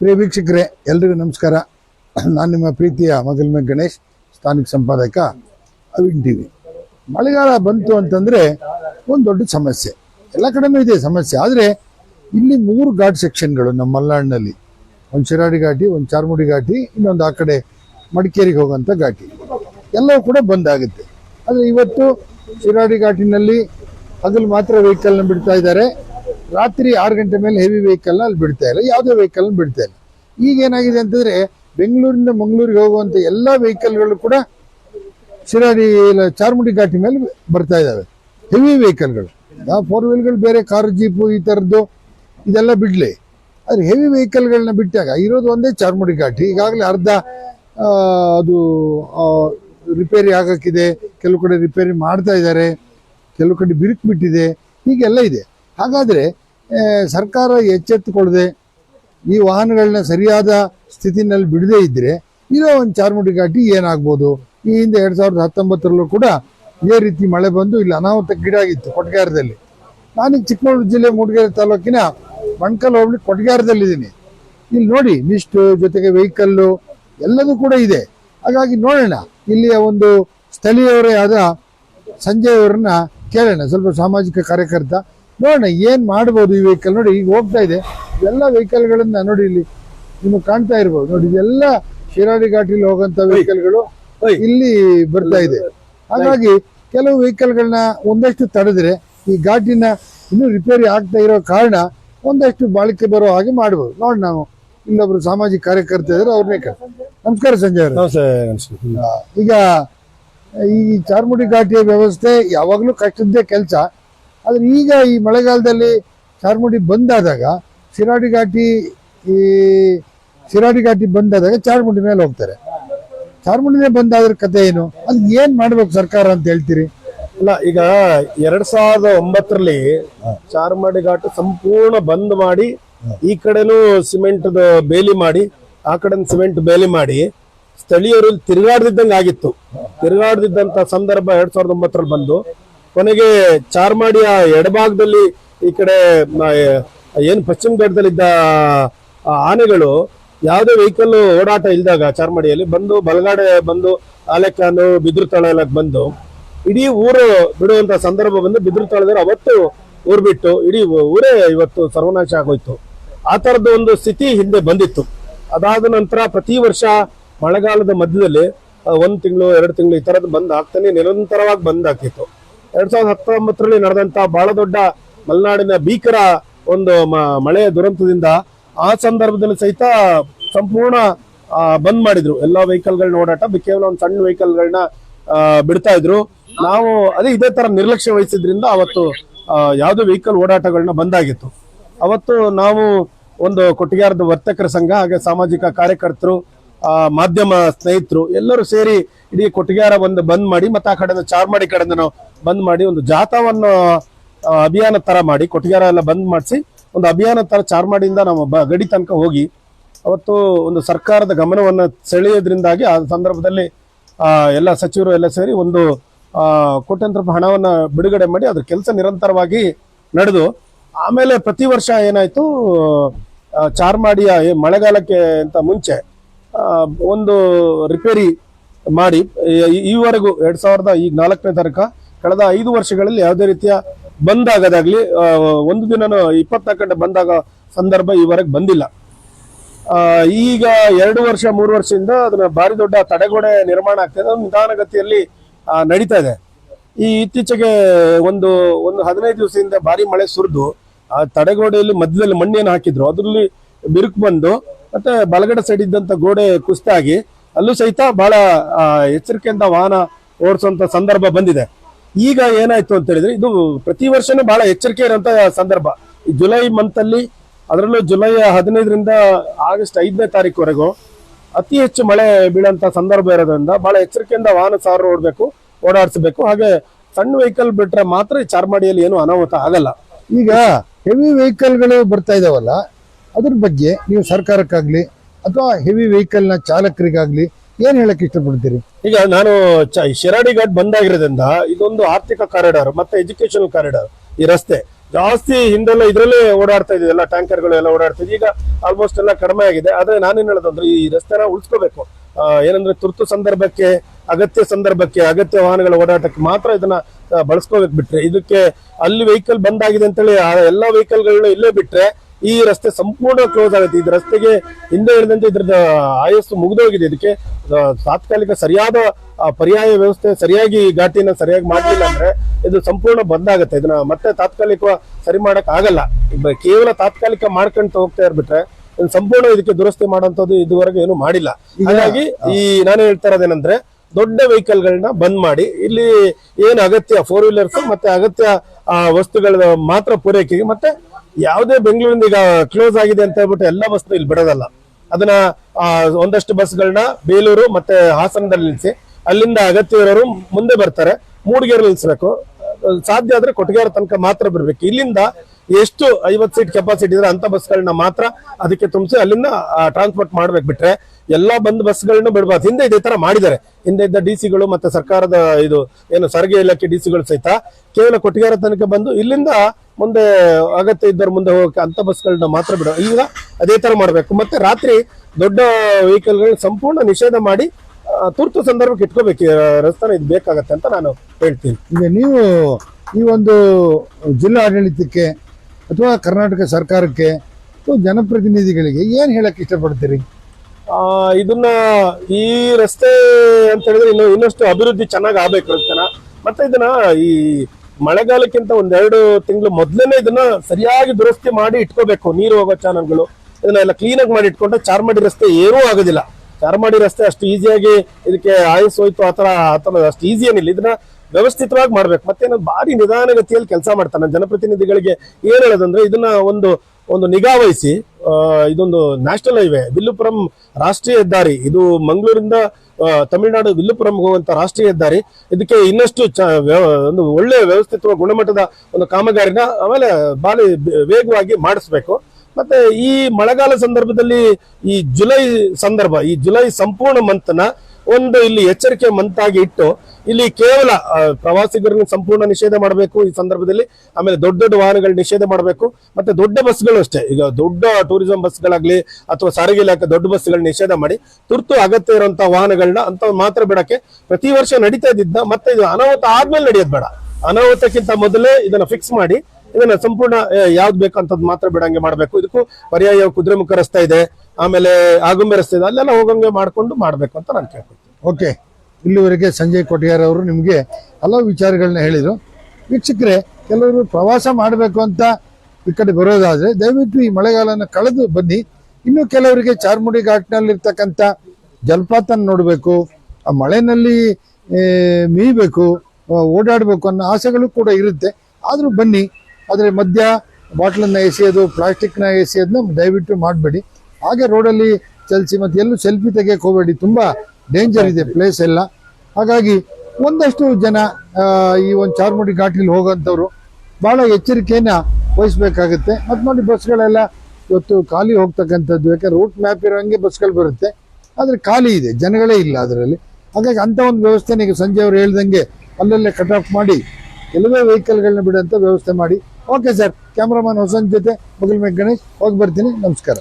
ಪ್ರಿಯ ವೀಕ್ಷಕರೇ, ಎಲ್ರಿಗೂ ನಮಸ್ಕಾರ. ನಾನು ನಿಮ್ಮ ಪ್ರೀತಿಯ ಮಗಲ್ಮೆ ಗಣೇಶ್, ಸ್ಥಾನಿಕ ಸಂಪಾದಕ ಅವಿನ್ ಟಿ ವಿ ಮಳೆಗಾಲ ಬಂತು ಅಂತಂದರೆ ಒಂದು ದೊಡ್ಡ ಸಮಸ್ಯೆ. ಎಲ್ಲ ಕಡೆನೂ ಇದೆ ಸಮಸ್ಯೆ. ಆದರೆ ಇಲ್ಲಿ ಮೂರು ಘಾಟ್ ಸೆಕ್ಷನ್ಗಳು ನಮ್ಮ ಮಲೆನಾಡಿನಲ್ಲಿ. ಒಂದು ಶಿರಾಡಿ ಘಾಟಿ, ಒಂದು ಚಾರ್ಮುಡಿ ಘಾಟಿ, ಇನ್ನೊಂದು ಆ ಕಡೆ ಮಡಿಕೇರಿಗೆ ಹೋಗುವಂಥ ಘಾಟಿ. ಎಲ್ಲವೂ ಕೂಡ ಬಂದ್ ಆಗುತ್ತೆ ಆದರೆ ಇವತ್ತು ಶಿರಾಡಿ ಘಾಟಿನಲ್ಲಿ ಹಗಲು ಮಾತ್ರ ವೆಹಿಕಲ್ನ ಬಿಡ್ತಾ ಇದ್ದಾರೆ. ರಾತ್ರಿ ಆರು ಗಂಟೆ ಮೇಲೆ ಹೆವಿ ವೆಹಿಕಲ್ನ ಅಲ್ಲಿ ಬಿಡ್ತಾ ಇಲ್ಲ, ಯಾವುದೇ ವೆಹಿಕಲ್ನ ಬಿಡ್ತಾ ಇಲ್ಲ. ಈಗ ಏನಾಗಿದೆ ಅಂತಂದ್ರೆ ಬೆಂಗಳೂರಿಂದ ಮಂಗಳೂರಿಗೆ ಹೋಗುವಂಥ ಎಲ್ಲ ವೆಹಿಕಲ್ಗಳು ಕೂಡ ಶಿರಾಡಿ ಚಾರ್ಮುಡಿ ಘಾಟಿ ಮೇಲೆ ಬರ್ತಾ ಇದ್ದಾವೆ ಹೆವಿ ವೆಹಿಕಲ್ಗಳು ಫೋರ್ ವೀಲ್ಗಳು ಬೇರೆ ಕಾರು ಜೀಪು ಈ ಥರದ್ದು ಇದೆಲ್ಲ ಬಿಡಲಿ. ಆದರೆ ಹೆವಿ ವೆಹಿಕಲ್ಗಳನ್ನ ಬಿಟ್ಟಾಗ ಇರೋದು ಒಂದೇ ಚಾರ್ಮುಡಿ ಘಾಟಿ. ಈಗಾಗಲೇ ಅರ್ಧ ಅದು ರಿಪೇರಿ ಆಗೋಕ್ಕಿದೆ, ಕೆಲವು ಕಡೆ ರಿಪೇರಿ ಮಾಡ್ತಾ ಇದ್ದಾರೆ, ಕೆಲವು ಕಡೆ ಬಿರುಕು ಬಿಟ್ಟಿದೆ, ಹೀಗೆಲ್ಲ ಇದೆ. ಹಾಗಾದರೆ ಸರ್ಕಾರ ಎಚ್ಚೆತ್ತುಕೊಳ್ಳದೆ ಈ ವಾಹನಗಳನ್ನ ಸರಿಯಾದ ಸ್ಥಿತಿನಲ್ಲಿ ಬಿಡದೇ ಇದ್ದರೆ ಇರೋ ಒಂದು ಚಾರ್ಮುಡಿ ಘಾಟಿ ಏನಾಗ್ಬೋದು? ಈ ಹಿಂದೆ ಎರಡು ಸಾವಿರದ ಹತ್ತೊಂಬತ್ತರಲ್ಲೂ ಕೂಡ ಇದೇ ರೀತಿ ಮಳೆ ಬಂದು ಇಲ್ಲಿ ಅನಾಹುತಕ್ಕೀಡಾಗಿತ್ತು ಕೊಟ್ಗಾರದಲ್ಲಿ. ನಾನು ಚಿಕ್ಕಮಗಳೂರು ಜಿಲ್ಲೆ ಮೂಡಿಗೆರೆ ತಾಲೂಕಿನ ಬಣ್ಕಲ್ ಹೋಗ್ಲಿ ಕೊಟ್ಗಾರದಲ್ಲಿದ್ದೀನಿ. ಇಲ್ಲಿ ನೋಡಿ ಮಿಸ್ಟ್ ಜೊತೆಗೆ ವೆಹಿಕಲ್ಲು ಎಲ್ಲದೂ ಕೂಡ ಇದೆ. ಹಾಗಾಗಿ ನೋಡೋಣ, ಇಲ್ಲಿಯ ಒಂದು ಸ್ಥಳೀಯವರೇ ಆದ ಸಂಜಯ್ ಕೇಳೋಣ. ಸ್ವಲ್ಪ ಸಾಮಾಜಿಕ ಕಾರ್ಯಕರ್ತ ನೋಡೋಣ ಏನ್ ಮಾಡ್ಬೋದು ಈ ವೆಹಿಕಲ್ ನೋಡಿ ಈಗ ಹೋಗ್ತಾ ಇದೆ. ಎಲ್ಲ ವೆಹಿಕಲ್ಗಳನ್ನ ನೋಡಿ ಇಲ್ಲಿ ನಿಮಗೆ ಕಾಣ್ತಾ ಇರ್ಬೋದು. ನೋಡಿ ಇದೆಲ್ಲ ಶಿರಾಡಿ ಘಾಟಿಲಿ ಹೋಗುವಂತ ವೆಹಿಕಲ್ಗಳು ಇಲ್ಲಿ ಬರ್ತಾ ಇದೆ. ಹಾಗಾಗಿ ಕೆಲವು ವೆಹಿಕಲ್ ಗಳನ್ನ ಒಂದಷ್ಟು ತಡೆದ್ರೆ ಈ ಘಾಟಿನ ಇನ್ನೂ ರಿಪೇರಿ ಆಗ್ತಾ ಇರೋ ಕಾರಣ ಒಂದಷ್ಟು ಬಾಳಿಕೆ ಬರೋ ಹಾಗೆ ಮಾಡ್ಬೋದು. ನೋಡಿ ನಾವು. ಇಲ್ಲೊಬ್ರು ಸಾಮಾಜಿಕ ಕಾರ್ಯಕರ್ತ ಇದ್ರೆ ಅವ್ರನ್ನೇ ನಮಸ್ಕಾರ ಸಂಜಯ್ ಈಗ ಈ ಚಾರ್ಮುಡಿ ಘಾಟಿಯ ವ್ಯವಸ್ಥೆ ಯಾವಾಗಲೂ ಕಷ್ಟದ್ದೇ ಕೆಲಸ. ಆದ್ರೆ ಈಗ ಈ ಮಳೆಗಾಲದಲ್ಲಿ ಚಾರ್ಮುಡಿ ಬಂದಾದಾಗ ಶಿರಾಡಿ ಘಾಟಿ ಈ ಶಿರಾಡಿ ಘಾಟಿ ಬಂದಾದಾಗ ಚಾರ್ಮುಡಿ ಮೇಲೆ ಹೋಗ್ತಾರೆ. ಚಾರ್ಮುಡಿನೇ ಬಂದಾದ್ರ ಕತೆ ಏನು? ಅದು ಏನ್ ಮಾಡ್ಬೇಕು ಸರ್ಕಾರ ಅಂತ ಹೇಳ್ತೀರಿ? ಅಲ್ಲ ಈಗ ಎರಡ್ ಸಾವಿರದ ಒಂಬತ್ತರಲ್ಲಿ ಚಾರ್ಮಾಡಿ ಘಾಟ್ ಸಂಪೂರ್ಣ ಬಂದ್ ಮಾಡಿ ಈ ಕಡೆನೂ ಸಿಮೆಂಟ್ ಬೇಲಿ ಮಾಡಿ ಆ ಕಡೆ ಸಿಮೆಂಟ್ ಬೇಲಿ ಮಾಡಿ ಸ್ಥಳೀಯರು ಇಲ್ಲಿ ತಿರುಗಾಡ್ದಿದ್ದಂಗೆ ಆಗಿತ್ತು. ತಿರುಗಾಡ್ದಿದ್ದಂತ ಸಂದರ್ಭ ಎರಡ್ ಸಾವಿರದ ಒಂಬತ್ತರಲ್ಲಿ ಬಂದು ಕೊನೆಗೆ ಚಾರ್ಮಾಡಿಯ ಎಡಭಾಗದಲ್ಲಿ ಈ ಕಡೆ ಏನು ಪಶ್ಚಿಮ ಘಟ್ಟದಲ್ಲಿದ್ದ ಆನೆಗಳು ಯಾವುದೇ ವೆಹಿಕಲ್ ಓಡಾಟ ಇಲ್ದಾಗ ಚಾರ್ಮಾಡಿಯಲ್ಲಿ ಬಂದು ಬಲಗಾಡೆ ಬಂದು ಆಲೆಕಾನು ಬಿದ್ರು ಎಲ್ಲ ಬಂದು ಇಡೀ ಊರು ಬಿಡುವಂತ ಸಂದರ್ಭ ಬಂದು ಬಿದ್ರು ಅವತ್ತು ಊರು ಬಿಟ್ಟು ಇಡೀ ಊರೇ ಇವತ್ತು ಸರ್ವನಾಶ ಆಗೋಯ್ತು. ಆ ತರದ ಒಂದು ಸ್ಥಿತಿ ಹಿಂದೆ ಬಂದಿತ್ತು. ಅದಾದ ನಂತರ ಪ್ರತಿ ವರ್ಷ ಮಳೆಗಾಲದ ಮಧ್ಯದಲ್ಲಿ ಒಂದು ಒಂದ್ ತಿಂಗಳು, ಎರಡು ತಿಂಗಳು ಈ ಥರದ್ದು ಬಂದ್ ಆಗ್ತಾನೆ ನಿರಂತರವಾಗಿ ಬಂದ್ ಆಗ್ತಿತ್ತು. ಎರಡ್ ಸಾವಿರದ ಹತ್ತೊಂಬತ್ತರಲ್ಲಿ ನಡೆದಂತ ಬಹಳ ದೊಡ್ಡ ಮಲೆನಾಡಿನ ಭೀಕರ ಒಂದು ಮಳೆಯ ದುರಂತದಿಂದ ಆ ಸಂದರ್ಭದಲ್ಲಿ ಸಹಿತ ಸಂಪೂರ್ಣ ಬಂದ್ ಮಾಡಿದ್ರು. ಎಲ್ಲಾ ವೆಹಿಕಲ್ಗಳನ್ನ ಓಡಾಟ ಕೇವಲ ಒಂದು ಸಣ್ಣ ವೆಹಿಕಲ್ಗಳನ್ನ ಬಿಡ್ತಾ ಇದ್ರು. ನಾವು ಅದೇ ಇದೇ ತರ ನಿರ್ಲಕ್ಷ್ಯ ವಹಿಸಿದ್ರಿಂದ ಅವತ್ತು ಯಾವುದೇ ವೆಹಿಕಲ್ ಓಡಾಟಗಳನ್ನ ಬಂದಾಗಿತ್ತು. ಅವತ್ತು ನಾವು ಒಂದು ಕೊಟ್ಟಿಗೆಯಾರದ ವರ್ತಕರ ಸಂಘ, ಹಾಗೆ ಸಾಮಾಜಿಕ ಕಾರ್ಯಕರ್ತರು ಮಾಧ್ಯಮ ಸ್ನೇಹಿತರು ಎಲ್ಲರೂ ಸೇರಿ ಇಡೀ ಕೊಟ್ಟಿಗೆಯಾರ ಒಂದು ಬಂದ್ ಮಾಡಿ, ಮತ್ತೆ ಆ ಕಡೆಯಿಂದ ಚಾರ್ಮಾಡಿ ಕಡೆಯಿಂದ ನಾವು ಬಂದ್ ಮಾಡಿ ಒಂದು ಜಾಥಾವನ್ನು ಅಭಿಯಾನ ತರ ಮಾಡಿ ಕೊಟ್ಟಿಗೆಯಾರ ಎಲ್ಲ ಬಂದ್ ಮಾಡಿಸಿ, ಒಂದು ಅಭಿಯಾನ ತರ ಚಾರ್ಮಾಡಿಯಿಂದ ನಾವು ಗಡಿ ತನಕ ಹೋಗಿ, ಅವತ್ತು ಒಂದು ಸರ್ಕಾರದ ಗಮನವನ್ನು ಸೆಳೆಯೋದ್ರಿಂದಾಗಿ ಆ ಸಂದರ್ಭದಲ್ಲಿ ಎಲ್ಲ ಸಚಿವರು ಎಲ್ಲ ಸೇರಿ ಒಂದು ಕೋಟ್ಯಂತರ ಹಣವನ್ನ ಬಿಡುಗಡೆ ಮಾಡಿ ಅದ್ರ ಕೆಲಸ ನಿರಂತರವಾಗಿ ನಡೆದು, ಆಮೇಲೆ ಪ್ರತಿ ವರ್ಷ ಏನಾಯ್ತು ಚಾರ್ಮಾಡಿಯ ಮಳೆಗಾಲಕ್ಕೆ ಅಂತ ಮುಂಚೆ ಒಂದು ರಿಪೇರಿ ಮಾಡಿ ಈವರೆಗೂ ಎರಡು ಸಾವಿರದ ಈಗ ನಾಲ್ಕನೇ ತಾರೀಕ ಕಳೆದ ಐದು ವರ್ಷಗಳಲ್ಲಿ ಯಾವುದೇ ರೀತಿಯ ಬಂದ್ ಆಗೋದಾಗ್ಲಿ ಒಂದು ದಿನನೂ ಇಪ್ಪತ್ನಾಲ್ಕು ಗಂಟೆ ಬಂದಾಗ ಸಂದರ್ಭ ಈವರೆಗೆ ಬಂದಿಲ್ಲ. ಈಗ ಎರಡು ವರ್ಷ, ಮೂರು ವರ್ಷದಿಂದ ಅದನ್ನ ಭಾರಿ ದೊಡ್ಡ ತಡೆಗೋಡೆ ನಿರ್ಮಾಣ ಆಗ್ತದೆ ನಿಧಾನಗತಿಯಲ್ಲಿ ನಡೀತಾ ಇದೆ. ಈ ಇತ್ತೀಚೆಗೆ ಒಂದು ಒಂದು ಹದಿನೈದು ದಿವಸದಿಂದ ಭಾರಿ ಮಳೆ ಸುರಿದು, ಆ, ತಡೆಗೋಡೆಯಲ್ಲಿ ಮಧ್ಯದಲ್ಲಿ ಮಣ್ಣೇನು ಹಾಕಿದ್ರು. ಅದರಲ್ಲಿ ಬಿರುಕು ಬಂದು, ಮತ್ತೆ ಬಲಗಡೆ ಸೈಡ್ ಇದ್ದಂತ ಗೋಡೆ ಕುಸ್ತಾಗಿ ಅಲ್ಲೂ ಸಹಿತ ಬಹಳ ಎಚ್ಚರಿಕೆಯಿಂದ ವಾಹನ ಓಡಿಸುವಂತ ಸಂದರ್ಭ ಬಂದಿದೆ. ಈಗ ಏನಾಯ್ತು ಅಂತ ಹೇಳಿದ್ರೆ ಇದು ಪ್ರತಿ ವರ್ಷನೂ ಬಹಳ ಎಚ್ಚರಿಕೆ ಇರುವಂತ ಸಂದರ್ಭ. ಜುಲೈ ಮಂತ್ ಅಲ್ಲಿ ಅದರಲ್ಲೂ ಜುಲೈ ಹದಿನೈದರಿಂದ ಆಗಸ್ಟ್ ಐದನೇ ತಾರೀಕುವರೆಗೂ ಅತಿ ಹೆಚ್ಚು ಮಳೆ ಬೀಳಂತ ಸಂದರ್ಭ ಇರೋದ್ರಿಂದ ಬಹಳ ಎಚ್ಚರಿಕೆಯಿಂದ ವಾಹನ ಸಾರು ಓಡಬೇಕು, ಓಡಾಡಿಸಬೇಕು. ಹಾಗೆ ಸಣ್ಣ ವೆಹಿಕಲ್ ಬಿಟ್ರೆ ಮಾತ್ರ ಈ ಚಾರ್ಮಾಡಿಯಲ್ಲಿ ಏನು ಅನಾಹುತ ಆಗಲ್ಲ. ಈಗ ಹೆವಿ ವೆಹಿಕಲ್ಗಳು ಬರ್ತಾ ಇದಾವಲ್ಲ, ಅದ್ರ ಬಗ್ಗೆ ನೀವು ಸರ್ಕಾರಕ್ಕಾಗ್ಲಿ ಅಥವಾ ಹೆವಿ ವೆಹಿಕಲ್ನ ಚಾಲಕರಿಗಾಗ್ಲಿ ಏನ್ ಹೇಳಕ್ ಇಷ್ಟಪಡ್ತೀರಿ? ಈಗ ನಾನು ಶಿರಾಡಿ ಘಾಟ್ ಬಂದಾಗಿರೋದ್ರಿಂದ ಇದೊಂದು ಆರ್ಥಿಕ ಕಾರಿಡಾರ್, ಮತ್ತೆ ಎಜುಕೇಶನಲ್ ಕಾರಿಡಾರ್ ಈ ರಸ್ತೆ. ಜಾಸ್ತಿ ಹಿಂದೆಲ್ಲ ಇದ್ರಲ್ಲೇ ಓಡಾಡ್ತಾ ಇದೆ ಎಲ್ಲ ಟ್ಯಾಂಕರ್ಗಳು ಎಲ್ಲ ಓಡಾಡ್ತಿದ್ವಿ ಈಗ ಆಲ್ಮೋಸ್ಟ್ ಎಲ್ಲ ಕಡಿಮೆ ಆಗಿದೆ. ಆದ್ರೆ ನಾನೇನ್ ಹೇಳೋದಂದ್ರೆ, ಈ ರಸ್ತೆನ ಉಳಿಸ್ಕೋಬೇಕು. ಏನಂದ್ರೆ ತುರ್ತು ಸಂದರ್ಭಕ್ಕೆ, ಅಗತ್ಯ ಸಂದರ್ಭಕ್ಕೆ, ಅಗತ್ಯ ವಾಹನಗಳ ಓಡಾಟಕ್ಕೆ ಮಾತ್ರ ಇದನ್ನ ಬಳಸ್ಕೋಬೇಕು ಬಿಟ್ರೆ. ಇದಕ್ಕೆ ಅಲ್ಲಿ ವೆಹಿಕಲ್ ಬಂದಾಗಿದೆ ಅಂತೇಳಿ ಎಲ್ಲಾ ವೆಹಿಕಲ್ಗಳನ್ನ ಇಲ್ಲೇ ಬಿಟ್ರೆ ಈ ರಸ್ತೆ ಸಂಪೂರ್ಣ ಕ್ಲೋಸ್ ಆಗುತ್ತೆ. ಇದು ರಸ್ತೆಗೆ ಹಿಂದೆ ಹೇಳಿದಂತೆ ಇದ್ರದ ಆಯಸ್ಸು ಮುಗಿದೋಗಿದೆ. ಇದಕ್ಕೆ ತಾತ್ಕಾಲಿಕ ಸರಿಯಾದ ಪರ್ಯಾಯ ವ್ಯವಸ್ಥೆ ಸರಿಯಾಗಿ ಘಾಟಿನ ಸರಿಯಾಗಿ ಮಾಡಲಿಲ್ಲ ಅಂದ್ರೆ ಇದು ಸಂಪೂರ್ಣ ಬಂದ್ ಆಗುತ್ತೆ. ಇದನ್ನ ಮತ್ತೆ ತಾತ್ಕಾಲಿಕ ಸರಿ ಮಾಡಕ್ ಆಗಲ್ಲ. ಕೇವಲ ತಾತ್ಕಾಲಿಕ ಮಾಡ್ಕೊಂತ ಹೋಗ್ತಾ ಇರ್ಬಿಟ್ರೆ ಸಂಪೂರ್ಣ ಇದಕ್ಕೆ ದುರಸ್ತಿ ಮಾಡುವಂತದ್ದು ಇದುವರೆಗೂ ಏನು ಮಾಡಿಲ್ಲ. ಹಾಗಾಗಿ ಈ ನಾನು ಹೇಳ್ತಾ ಇರೋದೇನಂದ್ರೆ ದೊಡ್ಡ ವೆಹಿಕಲ್ ಗಳನ್ನ ಬಂದ್ ಮಾಡಿ. ಇಲ್ಲಿ ಏನು ಅಗತ್ಯ ಫೋರ್ ವೀಲರ್ಸ್ ಮತ್ತೆ ಅಗತ್ಯ ವಸ್ತುಗಳ ಮಾತ್ರ ಪೂರೈಕೆಗೆ ಮತ್ತೆ ಯಾವುದೇ ಬೆಂಗಳೂರಿಂದ ಈಗ ಕ್ಲೋಸ್ ಆಗಿದೆ ಅಂತ ಹೇಳ್ಬಿಟ್ಟು ಎಲ್ಲ ಬಸ್ ಇಲ್ಲಿ ಬಿಡೋದಲ್ಲ. ಅದನ್ನ ಒಂದಷ್ಟು ಬಸ್ಗಳನ್ನ ಬೇಲೂರು ಮತ್ತೆ ಹಾಸನದಲ್ಲಿ ನಿಲ್ಲಿಸಿ ಅಲ್ಲಿಂದ ಅಗತ್ಯ ಇರೋರು ಮುಂದೆ ಬರ್ತಾರೆ, ಮೂಡಿಗೆರೆ ನಿಲ್ಲಿಸ್ಬೇಕು ಸಾಧ್ಯ ಆದ್ರೆ ಕೊಟ್ಟಿಗೆರೆ ತನಕ ಮಾತ್ರ ಬರ್ಬೇಕು. ಇಲ್ಲಿಂದ ಎಷ್ಟು ಐವತ್ ಸೀಟ್ ಕೆಪಾಸಿಟಿ ಇದ್ರೆ ಅಂತ ಬಸ್ಗಳನ್ನ ಮಾತ್ರ ಅದಕ್ಕೆ ತುಂಬಿಸಿ ಅಲ್ಲಿಂದ ಟ್ರಾನ್ಸ್ಪೋರ್ಟ್ ಮಾಡ್ಬೇಕು ಬಿಟ್ರೆ ಎಲ್ಲಾ ಬಂದ್ ಬಸ್ಗಳನ್ನ ಬಿಡಬಾರ್ದು. ಹಿಂದೆ ಇದೇ ತರ ಮಾಡಿದ್ದಾರೆ. ಹಿಂದೆ ಇದ್ದ ಡಿ ಸಿಗಳು ಮತ್ತೆ ಸರ್ಕಾರದ ಇದು, ಏನು, ಸಾರಿಗೆ ಇಲಾಖೆ ಡಿ ಸಿಗಳು ಸಹಿತ ಕೇವಲ ಕೊಟ್ಟಿಗೆರೆ ತನಕ ಬಂದು ಇಲ್ಲಿಂದ ಮುಂದೆ ಅಗತ್ಯ ಇದ್ದವ್ರ ಮುಂದೆ ಹೋಗಕ್ಕೆ ಅಂತ ಬಸ್ಗಳನ್ನ ಮಾತ್ರ ಬಿಡೋ. ಈಗ ಅದೇ ತರ ಮಾಡಬೇಕು. ಮತ್ತೆ ರಾತ್ರಿ ದೊಡ್ಡ ವೆಹಿಕಲ್ಗಳನ್ನ ಸಂಪೂರ್ಣ ನಿಷೇಧ ಮಾಡಿ ತುರ್ತು ಸಂದರ್ಭಕ್ಕೆ ಇಟ್ಕೋಬೇಕು. ರಸ್ತಾನ ರಸ್ತೆನ ಇದು ಬೇಕಾಗತ್ತೆ ಅಂತ ನಾನು ಹೇಳ್ತೀನಿ. ಈಗ ನೀವು ಈ ಒಂದು ಜಿಲ್ಲಾ ಆಡಳಿತಕ್ಕೆ ಅಥವಾ ಕರ್ನಾಟಕ ಸರ್ಕಾರಕ್ಕೆ ಅಥವಾ ಜನಪ್ರತಿನಿಧಿಗಳಿಗೆ ಏನ್ ಹೇಳಕ್ ಇಷ್ಟಪಡ್ತೀರಿ? ಆ, ಇದನ್ನ ಈ ರಸ್ತೆ ಅಂತ ಹೇಳಿದ್ರೆ ಇನ್ನು ಇನ್ನಷ್ಟು ಅಭಿವೃದ್ಧಿ ಚೆನ್ನಾಗಿ ಆಗ್ಬೇಕು ರಸ್ತೆನ ಮತ್ತೆ ಇದನ್ನ ಈ ಮಳೆಗಾಲಕ್ಕಿಂತ ಒಂದೆರಡು ತಿಂಗಳು ಮೊದಲನೇ ಇದನ್ನ ಸರಿಯಾಗಿ ದುರಸ್ತಿ ಮಾಡಿ ಇಟ್ಕೋಬೇಕು ನೀರು ಹೋಗೋ ಚಾನಲ್ಗಳು. ಇದನ್ನೆಲ್ಲ ಕ್ಲೀನ್ ಆಗಿ ಮಾಡಿ ಇಟ್ಕೊಂಡ್ರೆ ಚಾರ್ಮಾಡಿ ರಸ್ತೆ ಏನೂ ಆಗೋದಿಲ್ಲ. ಚಾರ್ಮಾಡಿ ರಸ್ತೆ ಅಷ್ಟು ಈಸಿಯಾಗಿ ಇದಕ್ಕೆ ಆಯಸ್ ಹೋಯ್ತು ಆತರ ಆತರ ಅಷ್ಟು ಈಸಿ ಏನಿಲ್ಲ. ಇದನ್ನ ವ್ಯವಸ್ಥಿತವಾಗಿ ಮಾಡ್ಬೇಕು. ಮತ್ತೆ ಏನೋ ಭಾರಿ ನಿಧಾನಗತಿಯಲ್ಲಿ ಕೆಲಸ ಮಾಡ್ತಾನೆ ಜನಪ್ರತಿನಿಧಿಗಳಿಗೆ ಏನ್ ಹೇಳೋದಂದ್ರೆ ಇದನ್ನ ಒಂದು ಒಂದು ನಿಗಾ ವಹಿಸಿ ಇದೊಂದು ನ್ಯಾಷನಲ್ ಹೈವೇ ವಿಲ್ಲುಪುರಂ ರಾಷ್ಟ್ರೀಯ ಹೆದ್ದಾರಿ. ಇದು ಮಂಗಳೂರಿಂದ ಆ, ತಮಿಳುನಾಡು ವಿಲ್ಲುಪುರಂಗೆ ಹೋಗುವಂತ ರಾಷ್ಟ್ರೀಯ ಹೆದ್ದಾರಿ. ಇದಕ್ಕೆ ಇನ್ನಷ್ಟು ಒಂದು ಒಳ್ಳೆ ವ್ಯವಸ್ಥಿತ ಗುಣಮಟ್ಟದ ಒಂದು ಕಾಮಗಾರಿನ ಆಮೇಲೆ ಬಾಲಿ ವೇಗವಾಗಿ ಮಾಡಿಸ್ಬೇಕು. ಮತ್ತೆ ಈ ಮಳೆಗಾಲ ಸಂದರ್ಭದಲ್ಲಿ ಈ ಜುಲೈ ಸಂದರ್ಭ, ಈ ಜುಲೈ ಸಂಪೂರ್ಣ ಮಂತ್ನ ಒಂದು ಇಲ್ಲಿ ಎಚ್ಚರಿಕೆ ಮಂತಾಗಿ ಇಟ್ಟು ಇಲ್ಲಿ ಕೇವಲ ಪ್ರವಾಸಿಗರನ್ನು ಸಂಪೂರ್ಣ ನಿಷೇಧ ಮಾಡಬೇಕು ಈ ಸಂದರ್ಭದಲ್ಲಿ, ಆಮೇಲೆ ದೊಡ್ಡ ದೊಡ್ಡ ವಾಹನಗಳ ನಿಷೇಧ ಮಾಡಬೇಕು, ಮತ್ತೆ ದೊಡ್ಡ ಬಸ್ಗಳು ಅಷ್ಟೇ. ಈಗ ದೊಡ್ಡ ಟೂರಿಸಂ ಬಸ್ಗಳಾಗ್ಲಿ ಅಥವಾ ಸಾರಿಗೆ ಇಲಾಖೆ ದೊಡ್ಡ ಬಸ್ಗಳ ನಿಷೇಧ ಮಾಡಿ ತುರ್ತು ಅಗತ್ಯ ಇರುವಂತಹ ವಾಹನಗಳನ್ನ ಅಂತ ಮಾತ್ರ ಬಿಡಕ್ಕೆ ಪ್ರತಿ ವರ್ಷ ನಡೀತಾ ಇದ್ದಿದ್ದ, ಮತ್ತೆ ಇದು ಅನಾಹುತ ಆದ್ಮೇಲೆ ನಡೆಯೋದು ಬೇಡ. ಅನಾಹುತಕ್ಕಿಂತ ಮೊದಲೇ ಇದನ್ನ ಫಿಕ್ಸ್ ಮಾಡಿ, ಇದನ್ನ ಸಂಪೂರ್ಣ ಯಾವ್ದು ಬೇಕಂತದ್ ಮಾತ್ರ ಬಿಡಂಗೆ ಮಾಡಬೇಕು. ಇದಕ್ಕೂ ಪರ್ಯಾಯ ಕುದುರೆಮುಖ ರಸ್ತೆ ಇದೆ. ಆಮೇಲೆ ಆಗುಂಬೆ ರಸ್ತೆ ಇದೆ ಅಲ್ಲೆಲ್ಲ ಹೋಗಂಗೆ ಮಾಡ್ಕೊಂಡು ಮಾಡಬೇಕು ಅಂತ ನಾನು ಕೇಳ್ಕೊತೀನಿ ಓಕೆ. ಇಲ್ಲಿವರೆಗೆ ಸಂಜಯ್ ಕೊಟ್ಟಿಯಾರ್ ಅವರು ನಿಮಗೆ ಹಲವು ವಿಚಾರಗಳನ್ನ ಹೇಳಿದರು. ವೀಕ್ಷಕರೇ, ಕೆಲವರು ಪ್ರವಾಸ ಮಾಡಬೇಕು ಅಂತ ಈ ಕಡೆ ಬರೋದಾದರೆ ದಯವಿಟ್ಟು ಈ ಮಳೆಗಾಲನ ಕಳೆದು ಬನ್ನಿ. ಇನ್ನು ಕೆಲವರಿಗೆ ಚಾರ್ಮುಡಿ ಘಾಟ್ನಲ್ಲಿರ್ತಕ್ಕಂಥ ಜಲಪಾತನ ನೋಡಬೇಕು, ಆ ಮಳೆನಲ್ಲಿ ಮೀಬೇಕು ಓಡಾಡಬೇಕು ಅನ್ನೋ ಆಸೆಗಳು ಕೂಡ ಇರುತ್ತೆ. ಆದರೂ ಬನ್ನಿ, ಆದರೆ ಮಧ್ಯ ಬಾಟ್ಲನ್ನ ಎಸೆಯೋದು, ಪ್ಲಾಸ್ಟಿಕ್ನ ಎಸೆಯೋದನ್ನ ದಯವಿಟ್ಟು ಮಾಡಬೇಡಿ. ಹಾಗೆ ರೋಡಲ್ಲಿ ಚಲಿಸಿ ಮತ್ತೆ ಎಲ್ಲೂ ಸೆಲ್ಫಿ ತೆಗಿಯಕ್ಕೆ ಹೋಗಬೇಡಿ ತುಂಬ ಡೇಂಜರ್ ಇದೆ ಪ್ಲೇಸ್ ಎಲ್ಲ. ಹಾಗಾಗಿ ಒಂದಷ್ಟು ಜನ ಈ ಒಂದು ಚಾರ್ಮುಡಿ ಘಾಟಿಲಿ ಹೋಗೋಂಥವ್ರು ಭಾಳ ಎಚ್ಚರಿಕೆಯನ್ನ ವಹಿಸ್ಬೇಕಾಗುತ್ತೆ. ಮತ್ತು ನೋಡಿ ಬಸ್ಗಳೆಲ್ಲ ಇವತ್ತು ಖಾಲಿ ಹೋಗ್ತಕ್ಕಂಥದ್ದು. ಯಾಕಂದ್ರೆ ರೂಟ್ ಮ್ಯಾಪ್ ಇರೋಂಗೆ ಬಸ್ಗಳು ಬರುತ್ತೆ. ಆದರೆ ಖಾಲಿ ಇದೆ. ಜನಗಳೇ ಇಲ್ಲ ಅದರಲ್ಲಿ. ಹಾಗಾಗಿ ಅಂಥ ಒಂದು ವ್ಯವಸ್ಥೆ ನೀವು ಸಂಜೆ ಅವರು ಹೇಳ್ದಂಗೆ ಅಲ್ಲಲ್ಲೇ ಕಟ್ ಆಫ್ ಮಾಡಿ ಕೆಲವೇ ವೆಹಿಕಲ್ಗಳನ್ನ ಬಿಡೋಂಥ ವ್ಯವಸ್ಥೆ ಮಾಡಿ. ಓಕೆ ಸರ್ ಕ್ಯಾಮ್ರಾಮನ್ ಹೊಸನ್ ಜೊತೆ ಮಗಲ್ ಗಣೇಶ್, ಹೋಗಿ ಬರ್ತೀನಿ. ನಮಸ್ಕಾರ.